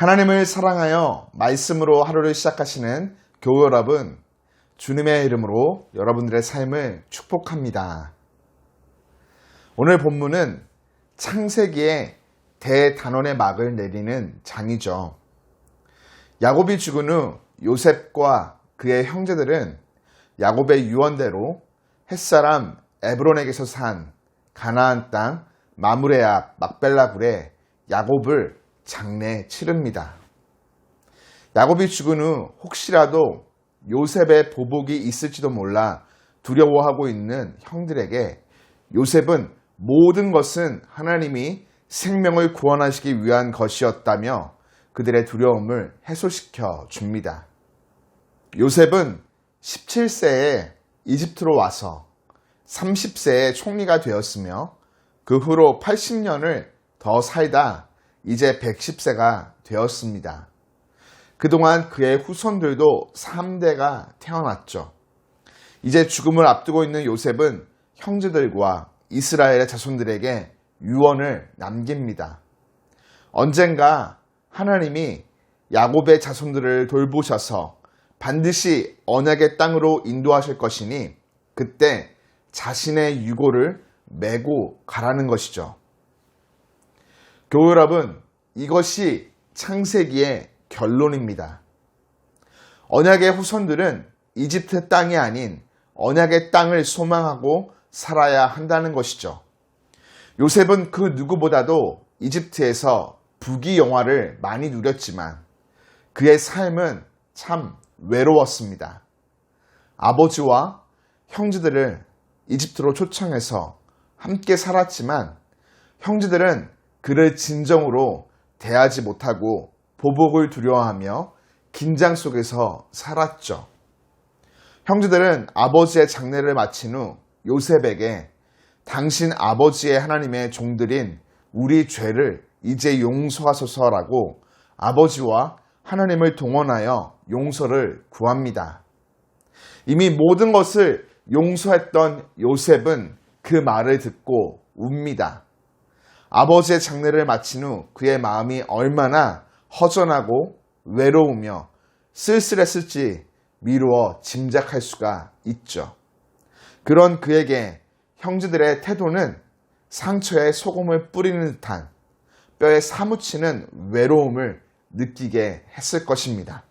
하나님을 사랑하여 말씀으로 하루를 시작하시는 교회 여러분, 주님의 이름으로 여러분들의 삶을 축복합니다. 오늘 본문은 창세기의 대단원의 막을 내리는 장이죠. 야곱이 죽은 후 요셉과 그의 형제들은 야곱의 유언대로 햇사람 에브론에게서 산 가나안 땅 마무레악 막벨라굴에 야곱을 장례 치릅니다. 야곱이 죽은 후 혹시라도 요셉의 보복이 있을지도 몰라 두려워하고 있는 형들에게 요셉은 모든 것은 하나님이 생명을 구원하시기 위한 것이었다며 그들의 두려움을 해소시켜 줍니다. 요셉은 17세에 이집트로 와서 30세에 총리가 되었으며 그 후로 80년을 더 살다 이제 110세가 되었습니다. 그동안 그의 후손들도 3대가 태어났죠. 이제 죽음을 앞두고 있는 요셉은 형제들과 이스라엘의 자손들에게 유언을 남깁니다. 언젠가 하나님이 야곱의 자손들을 돌보셔서 반드시 언약의 땅으로 인도하실 것이니 그때 자신의 유고를 메고 가라는 것이죠. 교회 여러분, 이것이 창세기의 결론입니다. 언약의 후손들은 이집트 땅이 아닌 언약의 땅을 소망하고 살아야 한다는 것이죠. 요셉은 그 누구보다도 이집트에서 부귀 영화를 많이 누렸지만 그의 삶은 참 외로웠습니다. 아버지와 형제들을 이집트로 초청해서 함께 살았지만 형제들은 그를 진정으로 대하지 못하고 보복을 두려워하며 긴장 속에서 살았죠. 형제들은 아버지의 장례를 마친 후 요셉에게 당신 아버지의 하나님의 종들인 우리 죄를 이제 용서하소서라고 아버지와 하나님을 동원하여 용서를 구합니다. 이미 모든 것을 용서했던 요셉은 그 말을 듣고 웁니다. 아버지의 장례를 마친 후 그의 마음이 얼마나 허전하고 외로우며 쓸쓸했을지 미루어 짐작할 수가 있죠. 그런 그에게 형제들의 태도는 상처에 소금을 뿌리는 듯한 뼈에 사무치는 외로움을 느끼게 했을 것입니다.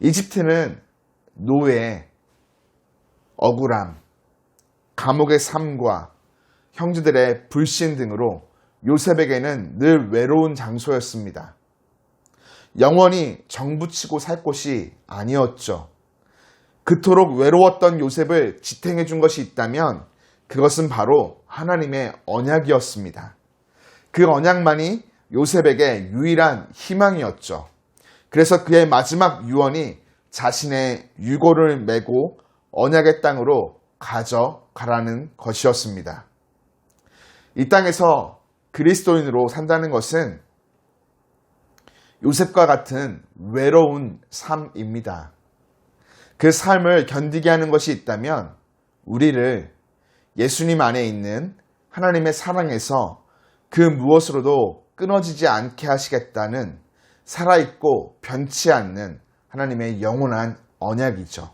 이집트는 노예, 억울함, 감옥의 삶과 형제들의 불신 등으로 요셉에게는 늘 외로운 장소였습니다. 영원히 정부치고 살 곳이 아니었죠. 그토록 외로웠던 요셉을 지탱해 준 것이 있다면 그것은 바로 하나님의 언약이었습니다. 그 언약만이 요셉에게 유일한 희망이었죠. 그래서 그의 마지막 유언이 자신의 유고를 메고 언약의 땅으로 가져가라는 것이었습니다. 이 땅에서 그리스도인으로 산다는 것은 요셉과 같은 외로운 삶입니다. 그 삶을 견디게 하는 것이 있다면 우리를 예수님 안에 있는 하나님의 사랑에서 그 무엇으로도 끊어지지 않게 하시겠다는 살아있고 변치 않는 하나님의 영원한 언약이죠.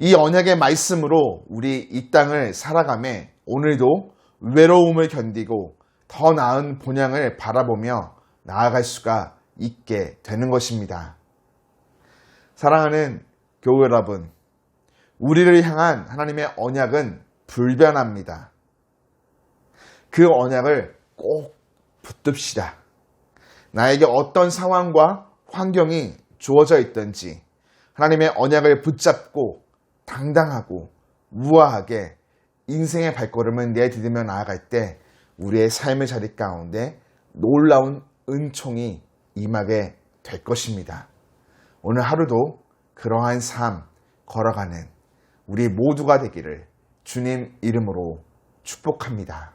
이 언약의 말씀으로 우리 이 땅을 살아가며 오늘도 외로움을 견디고 더 나은 본향을 바라보며 나아갈 수가 있게 되는 것입니다. 사랑하는 교회 여러분, 우리를 향한 하나님의 언약은 불변합니다. 그 언약을 꼭 붙듭시다. 나에게 어떤 상황과 환경이 주어져 있든지 하나님의 언약을 붙잡고 당당하고 우아하게 인생의 발걸음을 내디디며 나아갈 때 우리의 삶의 자리 가운데 놀라운 은총이 임하게 될 것입니다. 오늘 하루도 그러한 삶 걸어가는 우리 모두가 되기를 주님 이름으로 축복합니다.